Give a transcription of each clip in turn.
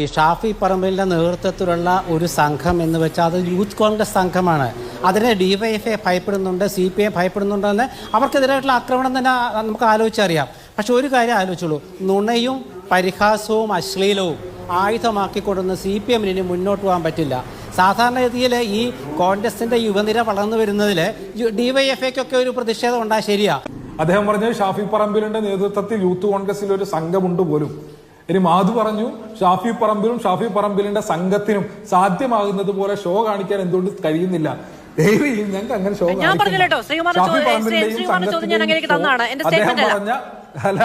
ഈ ഷാഫി പറമ്പലിന്റെ നേതൃത്വത്തിലുള്ള ഒരു സംഘം എന്ന് വെച്ചാൽ അത് യൂത്ത് കോൺഗ്രസ് സംഘമാണ്. അതിനെ ഡിവൈഎഫ്ഐ ഭയപ്പെടുന്നുണ്ട് സി പി ഐ ഭയപ്പെടുന്നുണ്ടെന്ന് അവർക്കെതിരായിട്ടുള്ള ആക്രമണം തന്നെ നമുക്ക് ആലോചിച്ചറിയാം. പക്ഷെ ഒരു കാര്യം ആലോചിച്ചുള്ളൂ നുണയും പരിഹാസവും അശ്ലീലവും ആയുധമാക്കിക്കൊടുന്ന് സി പി എമ്മിന് മുന്നോട്ട് പോകാൻ പറ്റില്ല. സാധാരണഗതിയിൽ ഈ കോൺഗ്രസിന്റെ യുവനിര വളർന്നു വരുന്നതിൽ ഡിവൈഎഫ്ഐക്കൊക്കെ ഒരു പ്രതിഷേധം ഉണ്ടാ ശരിയാ. അദ്ദേഹം പറഞ്ഞു ഷാഫി പറമ്പിലിന്റെ നേതൃത്വത്തിൽ യൂത്ത് കോൺഗ്രസിൽ ഒരു സംഘമുണ്ട് പോലും. ഇനി മാധു പറഞ്ഞു ഷാഫി പറമ്പിലും ഷാഫി പറമ്പിലിന്റെ സംഘത്തിനും സാധ്യമാകുന്നത് പോലെ ഷോ കാണിക്കാൻ എന്തുകൊണ്ട് കഴിയുന്നില്ല. ഞങ്ങൾക്ക് അങ്ങനെ ഷോ ഞാൻ പറഞ്ഞില്ല ചോദ്യം- ഞാൻ തന്നാണ്. എന്റെ അല്ല. അല്ല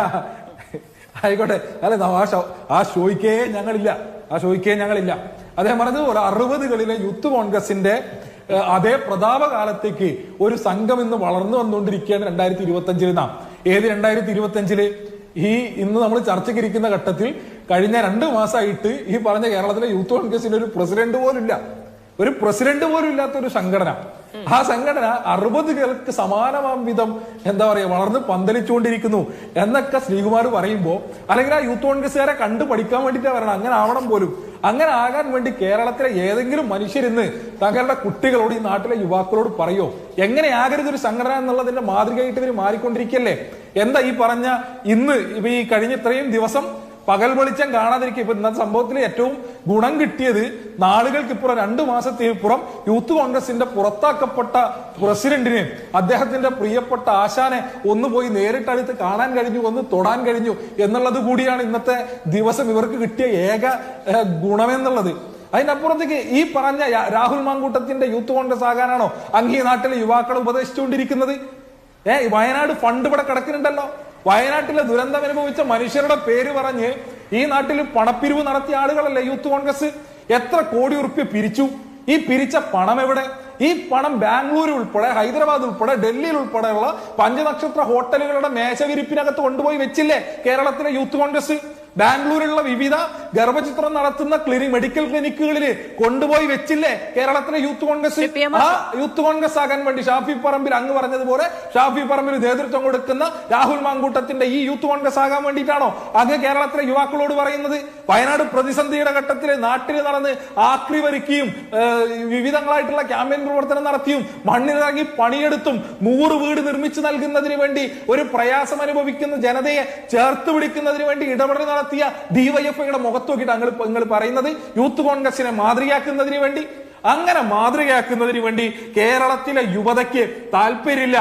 ആയിക്കോട്ടെ. അല്ല ആ ഷോ ആ ഷോയ്ക്കേ ഞങ്ങളില്ല. ആ ഷോയ്ക്കേ ഞങ്ങളില്ല. അദ്ദേഹം പറഞ്ഞതുപോലെ അറുപതുകളിലെ യൂത്ത് കോൺഗ്രസിന്റെ അതേ പ്രതാപകാലത്തേക്ക് ഒരു സംഘം ഇന്ന് വളർന്നു വന്നുകൊണ്ടിരിക്കുകയാണ് രണ്ടായിരത്തി ഇരുപത്തി അഞ്ചിൽ നാം. ഏത് രണ്ടായിരത്തി ഇരുപത്തി അഞ്ചിൽ ഈ ഇന്ന് നമ്മൾ ചർച്ചയ്ക്ക് ഇരിക്കുന്ന ഘട്ടത്തിൽ കഴിഞ്ഞ രണ്ട് മാസമായിട്ട് ഈ പറഞ്ഞ കേരളത്തിലെ യൂത്ത് കോൺഗ്രസിന്റെ ഒരു പ്രസിഡന്റ് പോലും ഇല്ല ഒരു പ്രസിഡന്റ് പോലും ഇല്ലാത്ത ഒരു സംഘടന. ആ സംഘടന അറുപതുകൾക്ക് സമാനമാം വിധം എന്താ പറയാ വളർന്ന് പന്തലിച്ചുകൊണ്ടിരിക്കുന്നു എന്നൊക്കെ ശ്രീകുമാർ പറയുമ്പോ അല്ലെങ്കിൽ ആ യൂത്ത് കോൺഗ്രസ്സുകാരെ കണ്ടു പഠിക്കാൻ വേണ്ടിയിട്ട് വരണം അങ്ങനെ ആവണം പോലും. അങ്ങനെ ആകാൻ വേണ്ടി കേരളത്തിലെ ഏതെങ്കിലും മനുഷ്യരിന്ന് തങ്ങളുടെ കുട്ടികളോട് ഈ നാട്ടിലെ യുവാക്കളോട് പറയോ? എങ്ങനെ ആകരുത് ഒരു സംഘടന എന്നുള്ളതിന്റെ മാതൃകയായിട്ട് ഇവർ മാറിക്കൊണ്ടിരിക്കല്ലേ? എന്താ ഈ പറഞ്ഞ ഇന്ന് ഇപ്പൊ ഈ കഴിഞ്ഞ ഇത്രയും ദിവസം പകൽ വെളിച്ചം കാണാതിരിക്കുക? ഇപ്പൊ ഇന്നത്തെ സംഭവത്തിൽ ഏറ്റവും ഗുണം കിട്ടിയത് നാളുകൾക്ക് ഇപ്പുറം രണ്ടു മാസത്തിപ്പുറം യൂത്ത് കോൺഗ്രസിന്റെ പുറത്താക്കപ്പെട്ട പ്രസിഡന്റിനെ അദ്ദേഹത്തിന്റെ പ്രിയപ്പെട്ട ആശാനെ ഒന്ന് പോയി നേരിട്ട് അടുത്ത് കാണാൻ കഴിഞ്ഞു ഒന്ന് തൊടാൻ കഴിഞ്ഞു എന്നുള്ളത് കൂടിയാണ് ഇന്നത്തെ ദിവസം ഇവർക്ക് കിട്ടിയ ഏക ഗുണമെന്നുള്ളത്. അതിനപ്പുറത്തേക്ക് ഈ പറഞ്ഞ രാഹുൽ മാങ്കൂട്ടത്തിന്റെ യൂത്ത് കോൺഗ്രസ് ആകാനാണോ അങ്ങ് ഈ നാട്ടിലെ യുവാക്കളെ ഉപദേശിച്ചുകൊണ്ടിരിക്കുന്നത്? ഏ വയനാട് ഫണ്ട് ഇവിടെ കിടക്കുന്നുണ്ടല്ലോ. വയനാട്ടിലെ ദുരന്തം അനുഭവിച്ച മനുഷ്യരുടെ പേര് പറഞ്ഞ് ഈ നാട്ടിൽ പണപ്പിരിവ് നടത്തിയ ആളുകളല്ലേ യൂത്ത് കോൺഗ്രസ്? എത്ര കോടി ഉറുപ്പ്യ പിരിച്ചു? ഈ പിരിച്ച പണം എവിടെ? ഈ പണം ബാംഗ്ലൂർ ഉൾപ്പെടെ ഹൈദരാബാദ് ഉൾപ്പെടെ ഡൽഹിയിൽ ഉൾപ്പെടെയുള്ള പഞ്ചനക്ഷത്ര ഹോട്ടലുകളുടെ മേശവിരിപ്പിനകത്ത് കൊണ്ടുപോയി വെച്ചില്ലേ കേരളത്തിലെ യൂത്ത് കോൺഗ്രസ്? ബാംഗ്ലൂരിലുള്ള വിവിധ ഗർഭചിത്രം നടത്തുന്ന ക്ലിനിക് മെഡിക്കൽ ക്ലിനിക്കുകളിൽ കൊണ്ടുപോയി വെച്ചില്ലേ? കേരളത്തിലെ യൂത്ത് കോൺഗ്രസ് ആ യൂത്ത് കോൺഗ്രസ് ആകാൻ വേണ്ടി ഷാഫി പറമ്പിൽ അങ്ങ് പറഞ്ഞതുപോലെ ഷാഫി പറമ്പിൽ നേതൃത്വം കൊടുക്കുന്ന രാഹുൽ മാങ്കൂട്ടത്തിന്റെ ഈ യൂത്ത് കോൺഗ്രസ് ആകാൻ വേണ്ടിയിട്ടാണോ അങ്ങ് കേരളത്തിലെ യുവാക്കളോട് പറയുന്നത്? വയനാട് പ്രതിസന്ധിയുടെ ഘട്ടത്തിൽ നാട്ടിൽ നടന്ന് ആക്രി വരിക്കുകയും വിവിധങ്ങളായിട്ടുള്ള ക്യാമ്പയിൻ പ്രവർത്തനം നടത്തിയും മണ്ണിലിറങ്ങി പണിയെടുത്തും നൂറ് വീട് നിർമ്മിച്ചു നൽകുന്നതിന് വേണ്ടി ഒരു പ്രയാസം അനുഭവിക്കുന്ന ജനതയെ ചേർത്ത് പിടിക്കുന്നതിന് വേണ്ടി ഇടപെടൽ നടത്തിയ ഡിവൈഎഫ്ഐയുടെ മുഖത്ത് നോക്കിയിട്ട് അങ്ങൾ നിങ്ങൾ പറയുന്നത്. യൂത്ത് കോൺഗ്രസിനെ മാതൃകയാക്കുന്നതിന് വേണ്ടി അങ്ങനെ മാതൃകയാക്കുന്നതിന് വേണ്ടി കേരളത്തിലെ യുവതയ്ക്ക് താല്പര്യമില്ല.